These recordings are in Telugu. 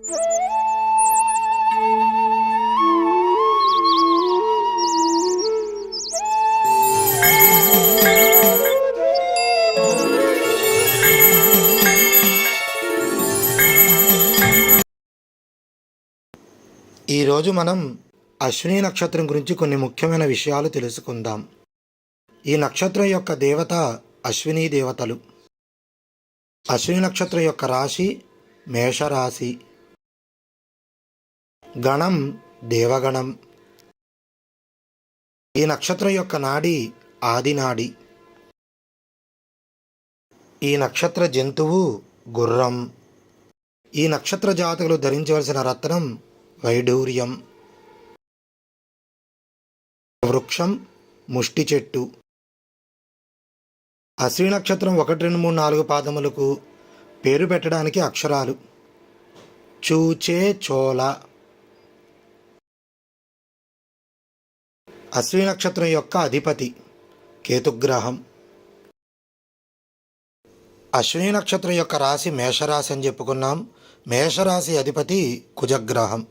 ఈరోజు మనం అశ్విని నక్షత్రం గురించి కొన్ని ముఖ్యమైన విషయాలు తెలుసుకుందాం. ఈ నక్షత్రం యొక్క దేవత అశ్విని దేవతలు. అశ్విని నక్షత్రం యొక్క రాశి మేషరాశి. గణం దేవగణం. ఈ నక్షత్రం యొక్క నాడి ఆదినాడి ఈ నక్షత్ర జంతువు గుర్రం. ఈ నక్షత్ర జాతకులు ధరించవలసిన రత్నం వైడూర్యం. వృక్షం ముష్టి చెట్టు. అశ్వి నక్షత్రం ఒకటి రెండు మూడు నాలుగు పాదములకు పేరు పెట్టడానికి అక్షరాలు. చూచే చోళ. అశ్వి నక్షత్రం యొక్క అధిపతి కేతుగ్రహం. అశ్విని నక్షత్రం యొక్క రాశి మేషరాశి అని చెప్పుకున్నాం. మేషరాశి అధిపతి కుజగ్రహం.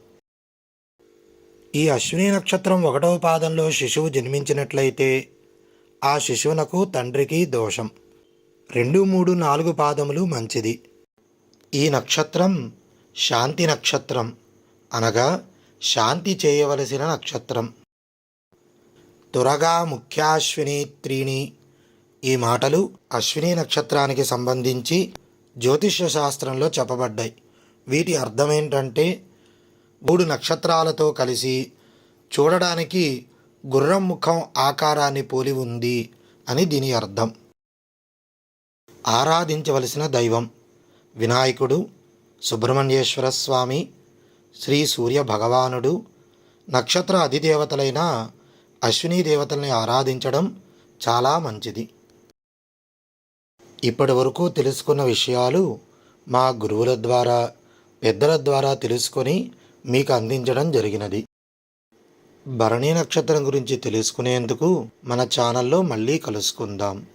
ఈ అశ్విని నక్షత్రం ఒకటవ పాదంలో శిశువు జన్మించినట్లయితే ఆ శిశువునకు తండ్రికి దోషం. రెండు మూడు నాలుగు పాదములు మంచిది. ఈ నక్షత్రం శాంతి నక్షత్రం అనగా శాంతి చేయవలసిన నక్షత్రం. త్వరగా ముఖ్యాశ్విని త్రీని ఈ మాటలు అశ్విని నక్షత్రానికి సంబంధించి జ్యోతిష్య శాస్త్రంలో చెప్పబడ్డాయి. వీటి అర్థం ఏంటంటే మూడు నక్షత్రాలతో కలిసి చూడడానికి గుర్రం ముఖం ఆకారాన్ని పోలి ఉంది అని దీని అర్థం. ఆరాధించవలసిన దైవం వినాయకుడు సుబ్రహ్మణ్యేశ్వర స్వామి శ్రీ సూర్య భగవానుడు నక్షత్ర అధిదేవతలైన అశ్విని దేవతల్ని ఆరాధించడం చాలా మంచిది. ఇప్పటి వరకు తెలుసుకున్న విషయాలు మా గురువుల ద్వారా పెద్దల ద్వారా తెలుసుకొని మీకు అందించడం జరిగినది. భరణి నక్షత్రం గురించి తెలుసుకునేందుకు మన ఛానల్లో మళ్ళీ కలుసుకుందాం.